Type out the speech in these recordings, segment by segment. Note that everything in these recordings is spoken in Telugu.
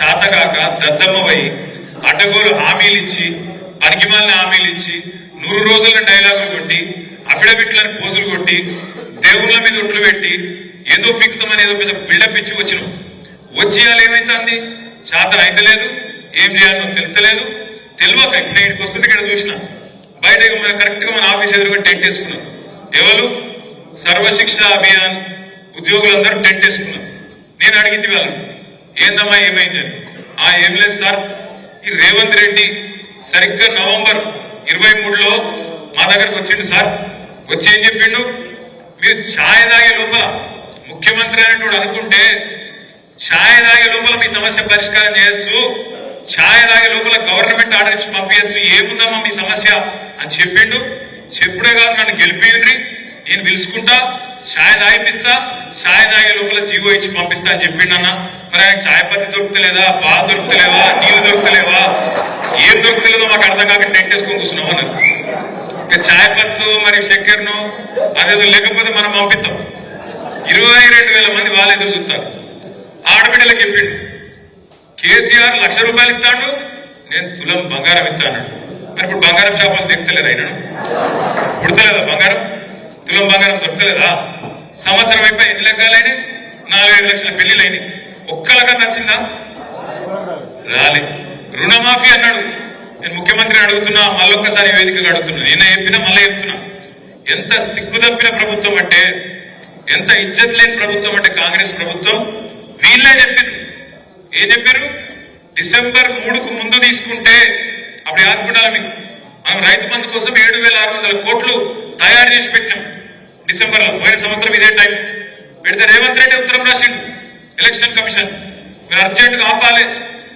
చాతగాక దద్దమ్మవై అడ్డగోలు హామీలు ఇచ్చి పనికిమాలిన హామీలు ఇచ్చి నూరు రోజుల డైలాగులు కొట్టి అఫిడవిట్లను పోజులు కొట్టి దేవుళ్ళ మీద ఒట్లు పెట్టి ఏదో పిక్కుతామని ఏదో మీద బిల్డప్ ఇచ్చి వచ్చినాం. వచ్చి ఇవాళ ఏమైతుంది? చేత అయితలేదు ఏం చేయాలో తెలుస్తలేదు. తెలియక ఇప్పుడు ఇంటికి వస్తుంటే ఇక్కడ చూసిన. బయట మన కరెక్ట్గా మన ఆఫీస్ ఎదురుగా టెంట్ వేసుకున్నాం. ఎవరు? సర్వశిక్ష అభియాన్ ఉద్యోగులందరూ టెంట్ వేసుకున్నాం. నేను అడిగింది వాళ్ళు ఏందమ్మా ఏమైంది? ఆ ఏం లేదు సార్ ఈ రేవంత్ రెడ్డి సరిగ్గా నవంబర్ ఇరవై మూడులో మా దగ్గరకు వచ్చిండు సార్. వచ్చి ఏం చెప్పిండు? మీరు ఛాయ్ తాగే లోపల ముఖ్యమంత్రి అనేటువంటి అనుకుంటే ఛాయ్ తాగే లోపల మీ సమస్య పరిష్కారం చేయొచ్చు ఛాయ్ తాగే లోపల గవర్నమెంట్ ఆర్డర్ ఇచ్చి పంపించచ్చు ఏముందమ్మా మీ సమస్య అని చెప్పిండు. చెప్పుడే కాదు నన్ను గెలిపియండి నేను పిలుచుకుంటా. ఛాయ్ తాగిపిస్తా ఛాయ్ తాగే లోపల జీవో ఇచ్చి పంపిస్తా అని చెప్పిండన్న మరి ఆయన ఛాయ్ పత్తి దొరుకుతలేదా బాగా దొరుకుతలేవా నీళ్ళు దొరుకుతలేవా ఏం దొరుకుతలేదో మాకు అర్థం కాక టెంట్ వేసుకొని కూర్చున్నాం అన్నారు ఇక ఛాయ్ పత్తు మరి చక్కెరను అదేదో లేకపోతే మనం పంపిస్తాం. ఇరవై రెండు వేల మంది వాళ్ళు ఎదురు చూస్తారు. ఆడబిడ్డలకు చెప్పిండు. కేసీఆర్ లక్ష రూపాయలు ఇస్తాడు నేను తులం బంగారం ఇస్తాను మరి ఇప్పుడు బంగారం షాపులు దిగుతలేదు ఆయన పుడతలేదా బంగారం? తులం బంగారం దొరకలేదా సంవత్సరం అయిపోయి ఎన్ని లెక్కలైనాయి నాలుగైదు లక్షల పెళ్ళిళ్ళు ఒక్క ఒక్కలగా నచ్చిందా? రాలే. రుణమాఫీ అన్నాడు. నేను ముఖ్యమంత్రిని అడుగుతున్నా మళ్ళొక్కసారి వేదికగా అడుగుతున్నా. నిన్న చెప్పినా మళ్ళీ చెప్తున్నా. ఎంత సిగ్గుదప్పిన ప్రభుత్వం అంటే ఎంత ఇజ్జత్ లేని ప్రభుత్వం అంటే కాంగ్రెస్ ప్రభుత్వం? వీళ్ళే చెప్పారు. ఏం చెప్పారు? డిసెంబర్ మూడుకు ముందు తీసుకుంటే అప్పుడు ఆదుకుండాలి మీకు మనం రైతు బంధు కోసం ఏడు వేల ఆరు వందల కోట్లు తయారు చేసి పెట్టినాం. డిసెంబర్లో పోయిన సంవత్సరం ఇదే టైం పెడితే రేవంత్ రెడ్డి ఉత్తరం రాసిండు ఎలక్షన్ కమిషన్ మీరు అర్జెంటుగా ఆపాలి.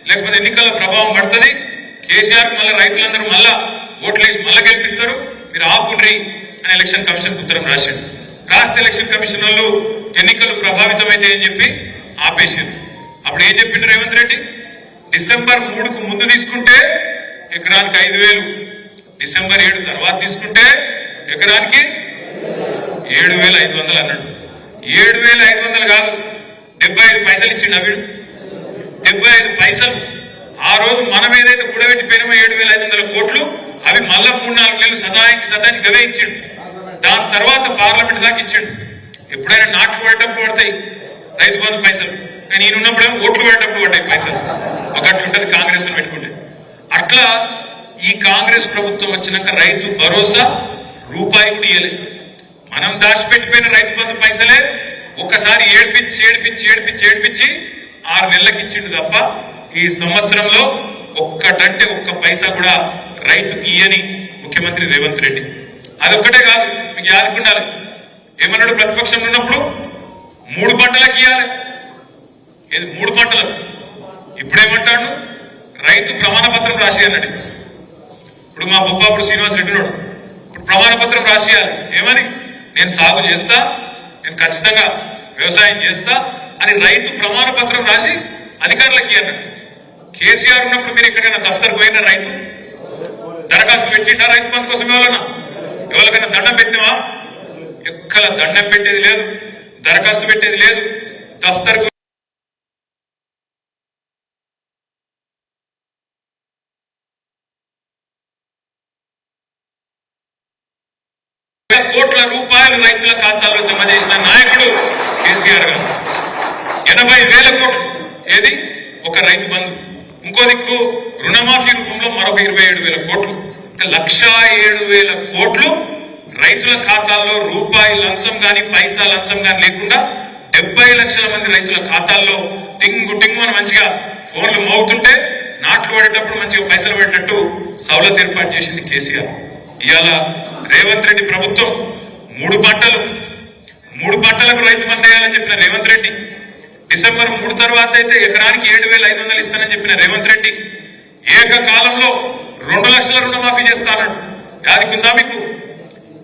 లేకపోతే ఎన్నికల ప్రభావం పడుతుంది. కేసీఆర్ మళ్ళీ రైతులందరూ మళ్ళా ఓట్లు వేసి మళ్ళీ గెలిపిస్తారు. మీరు ఆపుండ్రి అని ఎలక్షన్ కమిషన్ ఉత్తరం రాశారు రాస్తే ఎలక్షన్ కమిషన్ వాళ్ళు ఎన్నికలు ప్రభావితమైతే అని చెప్పి ఆపేసారు అప్పుడు ఏం చెప్పిండు రేవంత్ రెడ్డి? డిసెంబర్ మూడుకు ముందు తీసుకుంటే ఎకరానికి ఐదు వేలు. డిసెంబర్ ఏడు తర్వాత తీసుకుంటే ఎకరానికి ఏడు వేల ఐదు వందలు అన్నాడు. ఏడు వేల ఐదు వందలు కాదు డెబ్బై ఐదు పైసలు ఇచ్చిండు అవి డెబ్బై ఐదు పైసలు. ఆ రోజు మనం ఏదైతే కూడబెట్టిపోయినామో ఏడు వేల ఐదు వందల కోట్లు అవి మళ్ళా మూడు నాలుగు నెలలు సదానికి సదానికి అవే ఇచ్చిండు. దాని తర్వాత పార్లమెంట్ దాకా ఇచ్చిండు. ఎప్పుడైనా నాట్లు పడేటప్పుడు పడతాయి రైతు బంధు పైసలు. కానీ ఈయన ఓట్లు పడేటప్పుడు పడ్డాయి పైసలు. ఒక అట్లుంటది కాంగ్రెస్ పెట్టుకుంటే. అట్లా ఈ కాంగ్రెస్ ప్రభుత్వం వచ్చినాక రైతు భరోసా రూపాయి కూడా ఇయ్యలేదు మనం దాచిపెట్టిపోయిన రైతు బంధు పైసలే ఒక్కసారి ఏడ్పించి ఏడ్పించి ఏడ్పించి ఏడ్పించి ఆరు నెలలకు ఇచ్చిండు తప్ప ఈ సంవత్సరంలో ఒక్కటంటే ఒక్క పైసా కూడా రైతుకి ఇయ్యని ముఖ్యమంత్రి రేవంత్ రెడ్డి. అదొక్కటే కాదు మీకు యాదుకుండాలి ఏమన్నాడు ప్రతిపక్షంలో ఉన్నప్పుడు? మూడు పంటలకు ఇవ్వాలి ఇది మూడు పంటలకు ఇప్పుడేమంటాడు? రైతు ప్రమాణ పత్రం రాసి అన్నాడు. ఇప్పుడు మా బొప్పాపుడు శ్రీనివాస్ రెడ్డి ఉన్నాడు. ప్రమాణ పత్రం ఏమని? నేను సాగు చేస్తా నేను ఖచ్చితంగా వ్యవసాయం చేస్తా అని రైతు ప్రమాణ పత్రం రాసి అధికారులకి అన్నాడు కేసీఆర్ ఉన్నప్పుడు మీరు ఎక్కడైనా దఫ్తర్ పోయిన రైతు? దరఖాస్తు పెట్టిండా రైతు బంధు కోసం ఎవరన్నా ఎవరికైనా దండం పెట్టినవా? ఎక్కడ దండం పెట్టేది లేదు దరఖాస్తు పెట్టేది లేదు దఫ్తర్ కోట్ల రూపాయలు రైతుల ఖాతాల్లో జమ చేసిన నాయకుడు కేసీఆర్ గారు. ఎనభై వేల కోట్లు. ఏది? ఒక రైతు బంధు. ఇంకో దిక్కు రుణమాఫీ రూపంలో మరొక ఇరవై ఏడు వేల కోట్లు. అంటే లక్షా ఏడు వేల కోట్లు రైతుల ఖాతాల్లో రూపాయి లంచం కానీ పైసా లంచం కానీ లేకుండా డెబ్బై లక్షల మంది రైతుల ఖాతాల్లో టింగు టింగు అని మంచిగా ఫోన్లు మోగుతుంటే నాట్లు పడేటప్పుడు మంచిగా పైసలు పెట్టినట్టు సౌలత్ ఏర్పాటు చేసింది కేసీఆర్. ఇవాళ రేవంత్ రెడ్డి ప్రభుత్వం మూడు పంటలు మూడు పంటలకు రైతు బంద్ వేయాలని చెప్పిన రేవంత్ రెడ్డి. డిసెంబర్ మూడు తర్వాత అయితే ఎకరానికి ఏడు వేల ఐదు వందలు ఇస్తానని చెప్పిన రేవంత్ రెడ్డి ఏకకాలంలో రెండు లక్షల రుణమాఫీ చేస్తానన్నాడు. యాదికుందా మీకు?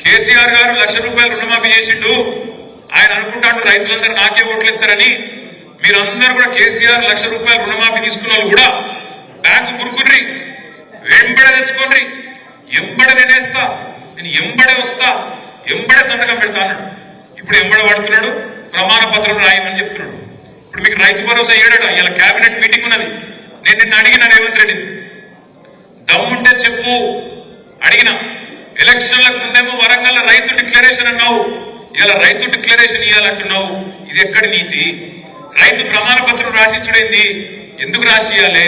కేసీఆర్ గారు లక్ష రూపాయలు రుణమాఫీ చేసిండు. ఆయన అనుకుంటాడు రైతులందరూ నాకే ఓట్లు ఇస్తారని మీరందరూ కూడా కేసీఆర్ లక్ష రూపాయలు రుణమాఫీ తీసుకున్న కూడా బ్యాంకు గురుకుర్రి వెంబడ తెచ్చుకోండి. ఎంబడ నేనేస్తా నేను ఎంబడే వస్తా. ఎంబడే సంతకం పెడతా అన్నాడు. ఇప్పుడు ఎంబడ పడుతున్నాడు ప్రమాణ పత్రం రాయమని చెప్తున్నాడు. ఇప్పుడు మీకు రైతు భరోసా ఏడట ఇలా కేబినెట్ మీటింగ్ ఉన్నది. నేను నిన్న అడిగిన రేవంత్ రెడ్డిని దమ్ముంటే చెప్పు. అడిగిన. ఎలక్షన్లకు ముందేమో వరంగల్ రైతు డిక్లరేషన్ అన్నావు. ఇలా రైతు డిక్లరేషన్ ఇవ్వాలంటున్నావు ఇది ఎక్కడి నీతి? రైతు ప్రమాణ పత్రం రాసిచ్చుడైంది? ఎందుకు రాసియాలి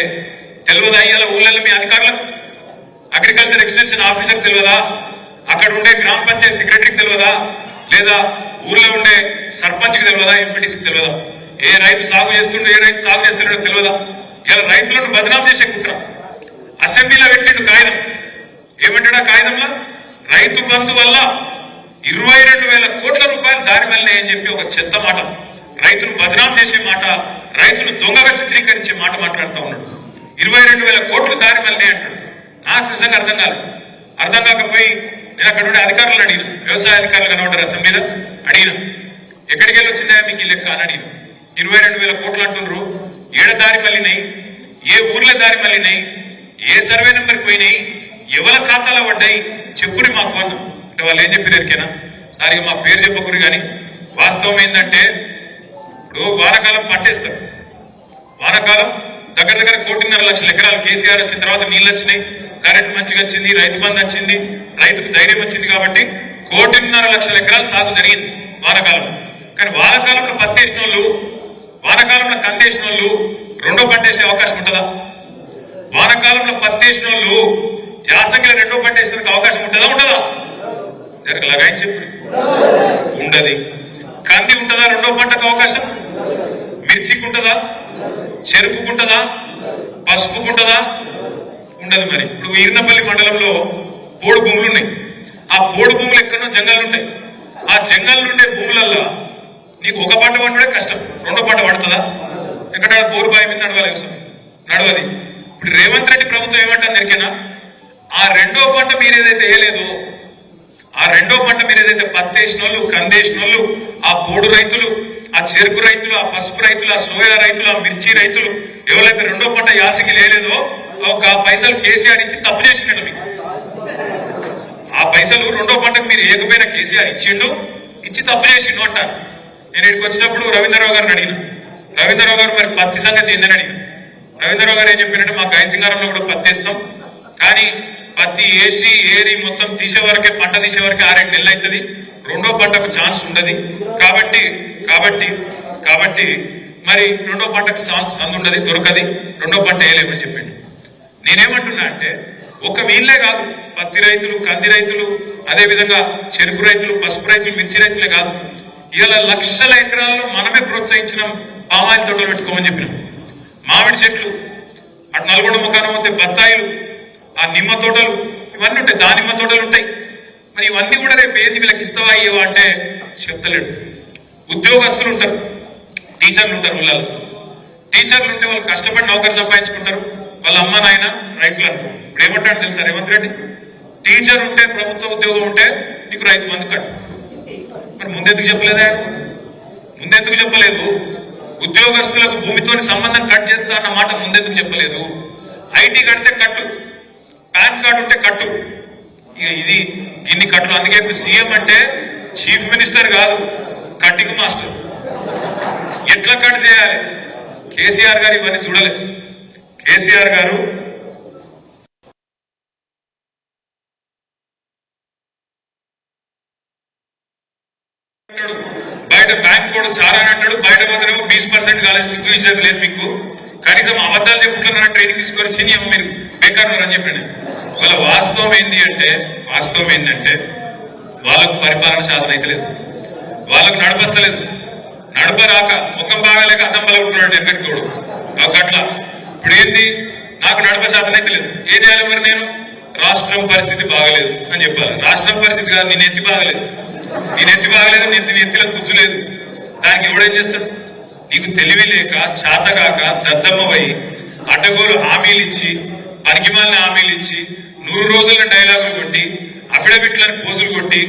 తెలియదా ఇవాళ ఊళ్ళల్లో మీ అధికారులకు? అగ్రికల్చర్ ఎక్స్టెన్షన్ ఆఫీసర్ తెలియదా? అక్కడ ఉండే గ్రామ పంచాయతీ సెక్రటరీకి తెలియదా లేదా ఊర్లో ఉండే సర్పంచ్కి తెలియదా ఎంపీటీసీకి తెలియదా ఏ రైతు సాగు చేస్తుండో ఏ రైతు సాగు చేస్తున్నాడో తెలియదా ఇలా రైతులను బదనాం చేసే కుట్ర. అసెంబ్లీలో పెట్టిండు కాగితం. ఏమంటాడు కాగితంలో? రైతు బంధు వల్ల ఇరవై రెండు వేల కోట్ల రూపాయలు దారి వెళ్ళే అని చెప్పి ఒక చెత్త మాట. రైతును బదనాం చేసే మాట రైతును దొంగగా చిత్రీకరించే మాట మాట్లాడుతూ ఉన్నాడు. ఇరవై రెండు వేల కోట్లు దారి వల్లే అంటాడు. నాకు నిజంగా అర్థం కాలేదు. అర్థం కాకపోయి నేను అక్కడ ఉండే అధికారులు అడిగిన వ్యవసాయ అధికారులు కనబడ్డారు మీద అడిగిన ఎక్కడికి వెళ్ళి వచ్చిందా మీకు ఈ లెక్క అని అడిగిన. ఇరవై రెండు వేల కోట్లు అంటున్నారు ఏడ దారి మళ్ళినాయి ఏ ఊర్ల దారి మళ్ళినాయి ఏ సర్వే నెంబర్కి పోయినాయి ఎవరి ఖాతాలో పడ్డాయి చెప్పుని మాకు అన్న. అంటే వాళ్ళు ఏం చెప్పారు ఎరికేనా సారిగా మా పేరు చెప్పకూరు కానీ వాస్తవం ఏంటంటే ఇప్పుడు వానకాలం పట్టేస్తారు. వానకాలం దగ్గర దగ్గర కోటిన్నర లక్షల ఎకరాలు కేసీఆర్ వచ్చిన తర్వాత నీళ్ళు వచ్చినాయి. కరెంట్ మంచిగా వచ్చింది రైతు బంధు వచ్చింది రైతుకు ధైర్యం వచ్చింది కాబట్టి కోటిన్నర లక్షల ఎకరాలు సాగు జరిగింది వానకాలంలో. కానీ వానకాలంలో పత్తి వేసిన వాళ్ళు వానాకాలంలో కందేసిన వాళ్ళు రెండో పంట వేసే అవకాశం ఉంటుందా? వానకాలంలో పత్తి వేసిన వాళ్ళు యాసంగిలో రెండో పంట వేసేందుకు అవకాశం ఉంటుందా ఉంటుందా జరగలాగా ఆయన చెప్పు ఉండదు. కంది ఉంటుందా రెండో పంటకు అవకాశం? మిర్చికి ఉంటుందా? చెరుపుకుంటుందా పసుపుకుంటుందా ఉండాలి మరి. ఇప్పుడు ఈర్నపల్లి మండలంలో పోడు భూములు ఉన్నాయి. ఆ పోడు భూములు ఎక్కడో జంగళ్ళు ఉంటాయి. ఆ జంగల్ ఉండే భూములల్లో నీకు ఒక పంట పండుడే కష్టం. రెండో పంట పడుతుందా? ఎక్కడ బోరు బావి మీద నడవాలి వ్యవసాయం నడవది. ఇప్పుడు రేవంత్ రెడ్డి ప్రభుత్వం ఏమంటారు దరికేనా ఆ రెండో పంట మీరు ఏదైతే వేయలేదో ఆ రెండో పంట మీరు ఏదైతే పత్తి వేసిన వాళ్ళు కందేసిన వాళ్ళు ఆ పోడు రైతులు ఆ చెరుకు రైతులు ఆ పసుపు రైతులు ఆ సోయా రైతులు ఆ మిర్చి రైతులు ఎవరైతే రెండో పంట యాసకి లేలేదో ఒక పైసలు కేసీఆర్ ఇచ్చి తప్పు చేసిండు మీకు. ఆ పైసలు రెండో పంటకు మీరు ఏకపోయిన కేసీఆర్ ఇచ్చిండు ఇచ్చి తప్పు చేసిండు అంటారు నేను ఇక్కడికి వచ్చినప్పుడు రవీంద్రరావు గారిని అడిగిన. రవీంద్రరావు గారు మరి పత్తి సంగతి ఏందని అడిగిన. రవీంద్రరావు గారు ఏం చెప్పినట్టు మా గాయసింగారంలో కూడా పత్తి వేస్తాం. కానీ పత్తి వేసి ఏరి మొత్తం తీసే వరకే పంట తీసే వరకే ఆరేడు నెలలు అవుతుంది. రెండో పంటకు ఛాన్స్ ఉండదు. కాబట్టి కాబట్టి కాబట్టి మరి రెండో పంటకు సందు ఉండదు దొరకది. రెండో పంట వేయలేమని చెప్పిండు. నేనేమంటున్నా అంటే ఒక వీళ్ళే కాదు పత్తి రైతులు కంది రైతులు అదే విధంగా చెరుకు రైతులు పసుపు రైతులు మిర్చి రైతులే కాదు. ఇవాళ లక్షల ఎకరాల్లో మనమే ప్రోత్సహించిన పామాయిల్ తోటలు పెట్టుకోమని చెప్పినాం. మామిడి చెట్లు అటు నల్గొండ ముఖాన పోతే బత్తాయిలు ఆ నిమ్మ తోటలు ఇవన్నీ ఉంటాయి దానిమ్మ తోటలు ఉంటాయి. మరి ఇవన్నీ కూడా రేపు ఏంది వీళ్ళకి ఇస్తావా ఇవ్వవా అంటే చెప్తలేడు. ఉద్యోగస్తులు ఉంటారు టీచర్లు ఉంటారు ఊళ్ళలో టీచర్లు ఉంటే వాళ్ళు కష్టపడి నౌకరు సంపాదించుకుంటారు. వాళ్ళ అమ్మ నాయన రైతులు అనుకో ఇప్పుడు ఏమంటాడు తెలుసా రేవంత్ రెడ్డి? టీచర్ ఉంటే ప్రభుత్వ ఉద్యోగం ఉంటే నీకు రైతు బంధు కట్టు. మరి ముందెందుకు చెప్పలేదా ముందెందుకు చెప్పలేదు? ఉద్యోగస్తులకు భూమితోని సంబంధం కట్ చేస్తా అన్న మాట ముందెందుకు చెప్పలేదు? ఐటీ కడితే కట్టు. పాన్ కార్డు ఉంటే కట్టు. ఇక ఇది గిన్ని కట్లు. అందుకే ఇప్పుడు సీఎం అంటే చీఫ్ మినిస్టర్ కాదు కట్టింగ్ మాస్టర్. ఎట్లా కట్ చేయాలి? కేసీఆర్ గారు ఇవన్నీ చూడలేదు. కేసీఆర్ గారు బయట బ్యాంక్ కూడా చాలా అంటాడు. బయట మాత్రం బీస్ పర్సెంట్ కాలేదు సిగ్గు ఇచ్చేది లేదు మీకు. కనీసం అబద్ధాలు చెప్పుకుంటున్నారా ట్రైనింగ్ తీసుకొని చిన్న మీరు బేకార్ అని చెప్పండి. వాళ్ళ వాస్తవం ఏంటి అంటే వాస్తవం ఏంటంటే వాళ్ళకు పరిపాలన సాధన అయితే లేదు. వాళ్ళకు నడపస్తలేదు నడప రాక ముఖం బాగాలేక అద్దం పలుకుంటున్నాడు ఎక్కడికి కూడా అట్లా ఇప్పుడు ఏంది నాకు నడప సాధన తెలియదు లేదు. ఏం చేయాలి మరి నేను? రాష్ట్రం పరిస్థితి బాగలేదు అని చెప్పాలి. రాష్ట్రం పరిస్థితి కాదు నేను ఎత్తి బాగలేదు. నేను ఎత్తి బాగలేదు నేను ఎత్తిలో కూర్చోలేదు. దానికి ఎవడేం చేస్తాడు? నీకు తెలివి లేక శాతగాక దద్దమ్మవై అడ్డగోలు హామీలు ఇచ్చి పనికిమాలిన హామీలు ఇచ్చి నూరు రోజుల డైలాగులు కొట్టి అఫిడవిట్లని పోజులు కొట్టి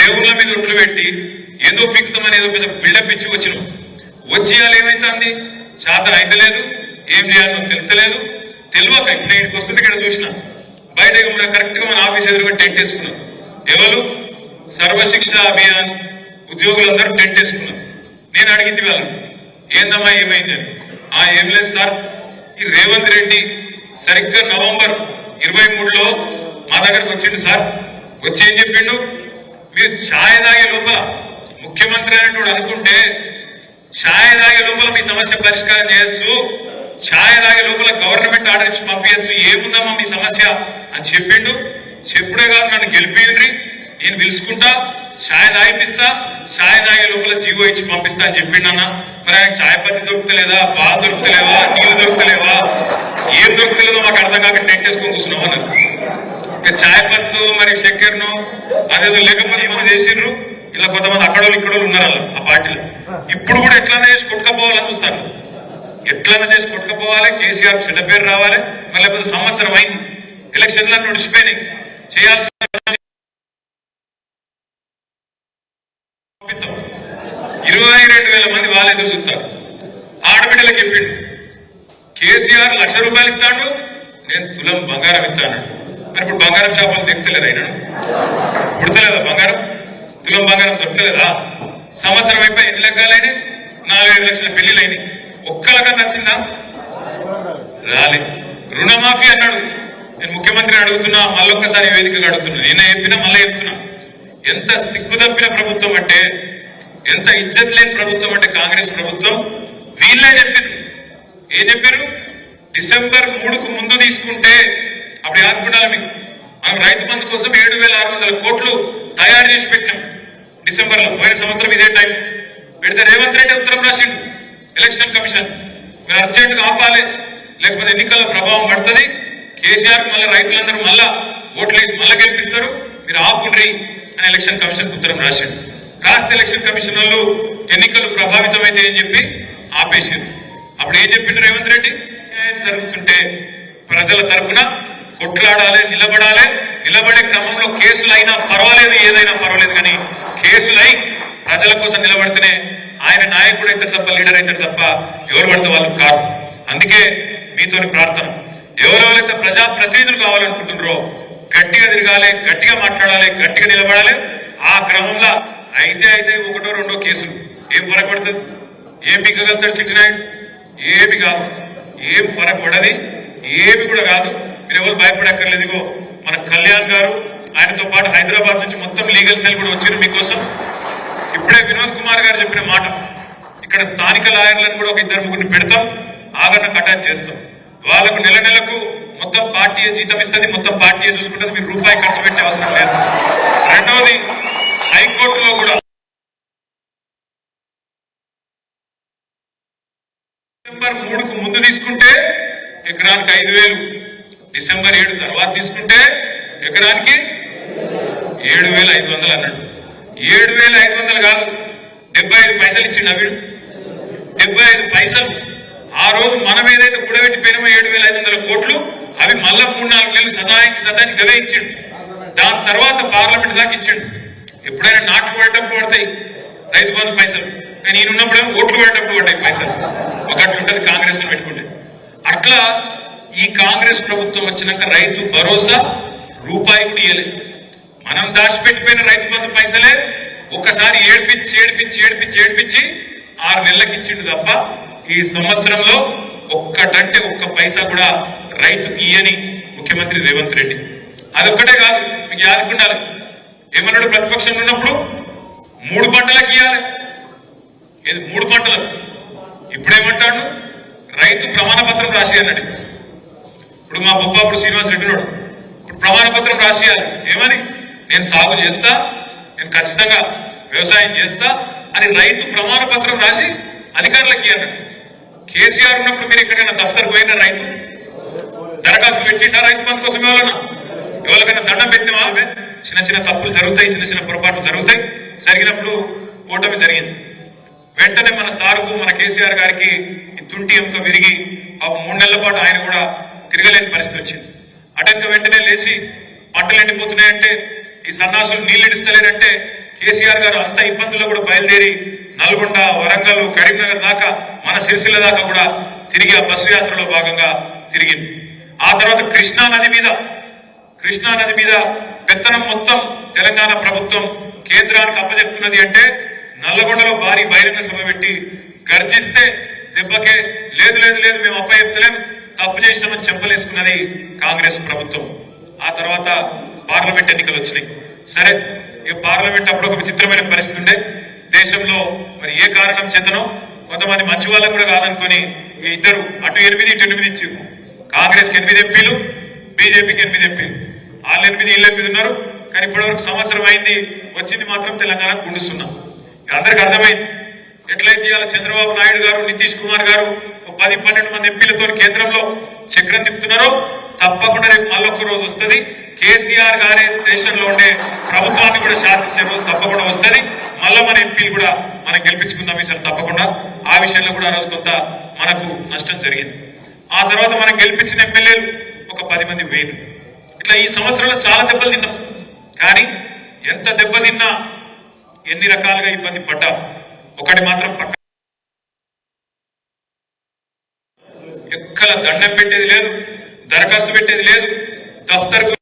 దేవుళ్ళ మీద ఒట్లు పెట్టి ఏదో పిక్కుతామని ఏదో పెద్ద బిల్డప్ ఇచ్చి వచ్చినాం వచ్చి ఇవాళ ఏమైతుంది? శాతం అయితే లేదు ఏం చేయాలో తెలుస్తలేదు. తెలియక ఇప్పుడు ఇంటికి వస్తుంటే ఇక్కడ చూసిన. బయట మన కరెక్ట్గా మన ఆఫీస్ ఎదురుగా టెంట్ వేసుకున్నాం. ఎవరు? సర్వశిక్ష అభియాన్ ఉద్యోగులందరూ టెంట్ వేసుకున్నాం. నేను అడిగింది వాళ్ళు ఏందమ్మా ఏమైంది? అని. ఆ ఏం లేదు సార్. ఈ రేవంత్ రెడ్డి సరిగ్గా నవంబర్ ఇరవై మూడులో మా దగ్గరకు వచ్చిండు సార్. వచ్చి ఏం చెప్పిండు? మీరు ఛాయ్ తాగే లోపల ముఖ్యమంత్రి అనేటువంటి అనుకుంటే ఛాయ్ తాగే లోపల మీ సమస్య పరిష్కారం చేయొచ్చు. ఛాయ్ తాగే లోపల గవర్నమెంట్ ఆర్డర్ ఇచ్చి పంపించచ్చు ఏముందమ్మా మీ సమస్య అని చెప్పిండు. చెప్పుడే కాదు నన్ను గెలిపిండ్రి నేను పిలుచుకుంటా ఛాయ్ తాగిపిస్తా ఛాయ్ తాగే లోపల జీవో ఇచ్చి పంపిస్తా అని చెప్పిండన్న మరి ఆయన ఛాయ్ పత్తి దొరుకుతలేదా? బాగా దొరుకుతలేవా? నీళ్ళు దొరుకుతలేవా? ఏం దొరుకుతలేదో మాకు అర్థం కాక టెంట్ వేసుకొని కూర్చున్నాం అన్నారు ఇక ఛాయ్ పత్తు మరి చక్కెరను అదేదో లేకపోతే ఏమో చేసిండ్రు? ఇలా కొంతమంది అక్కడోళ్ళు ఇక్కడోళ్ళు ఉన్నారు ఆ పార్టీలో. ఇప్పుడు కూడా ఎట్లనే చేసి కొట్టుకపోవాలని చూస్తారు. ఎట్లా చేసి కొట్టుకుపోవాలి? కేసీఆర్ చెడ్డ పేరు రావాలి. మళ్ళీ లేకపోతే సంవత్సరం అయింది. ఎలక్షన్లు నడిచిపోయినాయి చేయాల్సిన ఇరవై రెండు వేల మంది వాళ్ళు ఎదురు చూస్తారు ఆడబిడ్డలకు చెప్పిండు. కేసీఆర్ లక్ష రూపాయలు ఇస్తాడు. నేను తులం బంగారం ఇస్తాను. మరి ఇప్పుడు బంగారం చేపలు తెక్కలేదు ఆయన పుడతలేదా బంగారం? తులం బంగారం దొరకలేదా? సంవత్సరం అయిపోయి ఎన్ని లెక్కలైనా నాలుగైదు లక్షల పెళ్ళిలైనాయి ఒక్కలకన్నా నచ్చిందా రాలే. రుణమాఫీ అన్నాడు. నేను ముఖ్యమంత్రిని అడుగుతున్నా మళ్ళొక్కసారి వేదికగా అడుగుతున్నా. నిన్న చెప్పినా మళ్ళీ చెప్తున్నా. ఎంత సిగ్గు తప్పిన ప్రభుత్వం అంటే ఎంత ఇజ్జత్ లేని ప్రభుత్వం అంటే కాంగ్రెస్ ప్రభుత్వం? వీళ్ళే చెప్పారు ఏం చెప్పారు డిసెంబర్ మూడుకు ముందు తీసుకుంటే అప్పుడు యాదుకుంటాలి మీకు మనం రైతు బంధు కోసం ఏడు వేల ఆరు వందల కోట్లు తయారు చేసి పెట్టినాం. డిసెంబర్లో పోయిన సంవత్సరం ఇదే టైం. పెడితే రేవంత్ రెడ్డి ఉత్తరం రాసిండు. ఎలక్షన్ కమిషన్ మీరు అర్జెంట్ ఆపాలి. లేకపోతే ఎన్నికల ప్రభావం పడుతుంది. కేసీఆర్ మళ్ళీ రైతులందరూ మళ్ళా ఓట్లు వేసి మళ్ళా గెలిపిస్తారు. మీరు ఆపుండ్రి అని ఎలక్షన్ కమిషన్ ఉత్తరం రాశారు రాస్తే ఎలక్షన్ కమిషన్ వాళ్ళు ఎన్నికలు ప్రభావితమైతే అని చెప్పి ఆపేసారు అప్పుడు ఏం చెప్పిండ్రు రేవంత్ రెడ్డి? న్యాయం జరుగుతుంటే ప్రజల తరపున కొట్లాడాలి నిలబడాలి. నిలబడే క్రమంలో కేసులు అయినా పర్వాలేదు ఏదైనా పర్వాలేదు. కానీ కేసులై ప్రజల కోసం నిలబడితేనే ఆయన నాయకుడు అవుతాడు తప్ప లీడర్ అవుతాడు తప్ప ఎవరు పడితే వాళ్ళు కాదు అందుకే మీతో ప్రార్థన. ఎవరెవరైతే ప్రజా ప్రతినిధులు కావాలనుకుంటున్నారో గట్టిగా తిరగాలి గట్టిగా మాట్లాడాలి గట్టిగా నిలబడాలి. ఆ క్రమంలో అయితే అయితే ఒకటో రెండో కేసులు. ఏం ఫరక్ పడుతుంది? ఏం పిక్కగలుగుతాడు చిట్టినాయుడు ఏమి కాదు. ఏం ఫరక్ పడది? ఏమి కూడా కాదు. మీరు ఎవరు భయపడక్కర్లేదుగో మన కళ్యాణ్ గారు ఆయనతో పాటు హైదరాబాద్ నుంచి మొత్తం లీగల్ సెల్ కూడా వచ్చారు మీకోసం. ఇప్పుడే వినోద్ కుమార్ గారు చెప్పిన మాట. ఇక్కడ స్థానిక లాయర్లను కూడా ఒక ఇద్దరు ముగ్గురిని పెడతాం ఆగన్న అటాచ్ చేస్తాం. వాళ్ళకు నెల నెలకు మొత్తం పార్టీ జీతం ఇస్తుంది మొత్తం పార్టీ చూసుకుంటుంది మీరు రూపాయి ఖర్చు పెట్టే అవసరం లేదు. రెండవది హైకోర్టులో కూడా. డిసెంబర్ మూడుకు ముందు తీసుకుంటే ఎకరానికి ఐదు వేలు. డిసెంబర్ ఏడు తర్వాత తీసుకుంటే ఎకరానికి ఏడు వేల ఐదు వందలు అన్నాడు. ఏడు వేల ఐదు వందలు కాదు. డెబ్బై ఐదు పైసలు ఇచ్చిండు అవిడు డెబ్బై ఐదు పైసలు. ఆ రోజు మనం ఏదైతే కూడబెట్టిపోయినామో ఏడు వేల ఐదు వందల కోట్లు అవి మళ్ళా మూడు నాలుగు నెలలు సదానికి సదానికి గవే ఇచ్చిండు. దాని తర్వాత పార్లమెంట్ దాకా ఇచ్చిండు. ఎప్పుడైనా నాట్లు పడేటప్పుడు పడతాయి రైతు బంధు పైసలు. కానీ ఈయన ఉన్నప్పుడేమో ఓట్లు పడేటప్పుడు పడ్డాయి పైసలు. ఒక ఉంటుంది కాంగ్రెస్ పెట్టుకుంటే. అట్లా ఈ కాంగ్రెస్ ప్రభుత్వం వచ్చినాక రైతు భరోసా రూపాయి కూడా ఇయ్యలేదు మనం దాచిపెట్టిపోయిన రైతు బంధు పైసలే ఒక్కసారి ఏడ్పించి ఏడ్పించి ఏడ్పించి ఏడ్పించి ఆరు నెలలకు ఇచ్చిండు తప్ప ఈ సంవత్సరంలో ఒక్కటంటే ఒక్క పైసా కూడా రైతుకి ఇయ్యని ముఖ్యమంత్రి రేవంత్ రెడ్డి. అదొక్కటే కాదు మీకు యాదుకుండాలి ఏమన్నాడు ప్రతిపక్షంలో ఉన్నప్పుడు? మూడు పంటలకు ఇవ్వాలి ఏది? మూడు పంటలకు. ఇప్పుడేమంటాడు? రైతు ప్రమాణ పత్రం రాసి ఇప్పుడు మా బొప్పాపుడు శ్రీనివాస్ రెడ్డి ఇప్పుడు ప్రమాణ పత్రం రాసియాలి ఏమని? నేను సాగు చేస్తా నేను ఖచ్చితంగా వ్యవసాయం చేస్తా అని రైతు ప్రమాణ పత్రం రాసి అధికారులకి అన్నాడు కేసీఆర్ ఉన్నప్పుడు మీరు ఎక్కడైనా దఫ్తర్ పోయిన రైతు? దరఖాస్తు పెట్టినా రైతు బంధు కోసం ఎవరన్నా ఎవరికైనా దండం పెట్టినవా చిన్న చిన్న తప్పులు జరుగుతాయి చిన్న చిన్న పొరపాట్లు జరుగుతాయి. జరిగినప్పుడు ఓటమి జరిగింది. వెంటనే మన సార్కు మన కేసీఆర్ గారికి ఈ తుంటి ఎముక విరిగి ఆ మూడు నెలల పాటు ఆయన కూడా తిరగలేని పరిస్థితి వచ్చింది. అటెంక వెంటనే లేచి పంటలు ఎండిపోతున్నాయంటే ఈ సన్నాసులు నీళ్ళు కేసీఆర్ గారు అంత ఇబ్బందుల్లో కూడా బయలుదేరి నల్గొండ వరంగల్ కరీంనగర్ దాకా మన సిరిసిల్ల దాకా కూడా తిరిగి ఆ బస్సు యాత్రలో భాగంగా తిరిగింది. ఆ తర్వాత కృష్ణా నది మీద కృష్ణా నది మీద పెత్తనం మొత్తం తెలంగాణ ప్రభుత్వం కేంద్రానికి అప్పజెప్తున్నది అంటే నల్లగొండలో భారీ బహిరంగ సభ పెట్టి గర్జిస్తే దెబ్బకే లేదు లేదు లేదు మేము అప్పచెప్తలేం తప్పు చేసినామని చెప్పలేసుకున్నది కాంగ్రెస్ ప్రభుత్వం. ఆ తర్వాత పార్లమెంట్ ఎన్నికలు వచ్చినాయి. సరే ఇక పార్లమెంట్ అప్పుడు ఒక విచిత్రమైన పరిస్థితి ఉండే. దేశంలో మరి ఏ కారణం చేతనో కొంతమంది మంచి వాళ్ళకు కూడా కాదనుకొని ఇద్దరు అటు ఎనిమిది ఇటు ఎనిమిది ఇచ్చారు కాంగ్రెస్కి ఎనిమిది ఎంపీలు బీజేపీకి ఎనిమిది ఎంపీలు. వాళ్ళు ఎనిమిది వీళ్ళు ఎనిమిది ఉన్నారు. కానీ ఇప్పటివరకు సంవత్సరం అయింది వచ్చింది మాత్రం తెలంగాణ గుండుస్తున్నాం అందరికి అర్థమైంది. ఎట్లయితే ఇవాళ చంద్రబాబు నాయుడు గారు నితీష్ కుమార్ గారు ఒక పది పన్నెండు మంది ఎంపీలతో కేంద్రంలో చక్రం తిప్పుతున్నారో తప్పకుండా రేపు మళ్ళొక్క రోజు వస్తుంది. కేసీఆర్ గారి దేశంలో ఉండే ప్రభుత్వాన్ని కూడా శాసించే రోజు తప్పకుండా వస్తుంది. మళ్ళా మన ఎంపీలు కూడా మనం గెలిపించుకుందాం ఈసారి తప్పకుండా. ఆ విషయంలో కూడా ఆ రోజు కొంత మనకు నష్టం జరిగింది. ఆ తర్వాత మనం గెలిపించిన ఎమ్మెల్యేలు ఒక పది మంది వేలు. ఇట్లా ఈ సంవత్సరంలో చాలా దెబ్బలు తిన్నాం. కానీ ఎంత దెబ్బ తిన్నా ఎన్ని రకాలుగా ఇబ్బంది పడ్డా. ఒకటి మాత్రం పక్క ఎక్కడ దండం పెట్టేది లేదు. దరఖాస్తు పెట్టేది లేదు. దఫ్తర్కు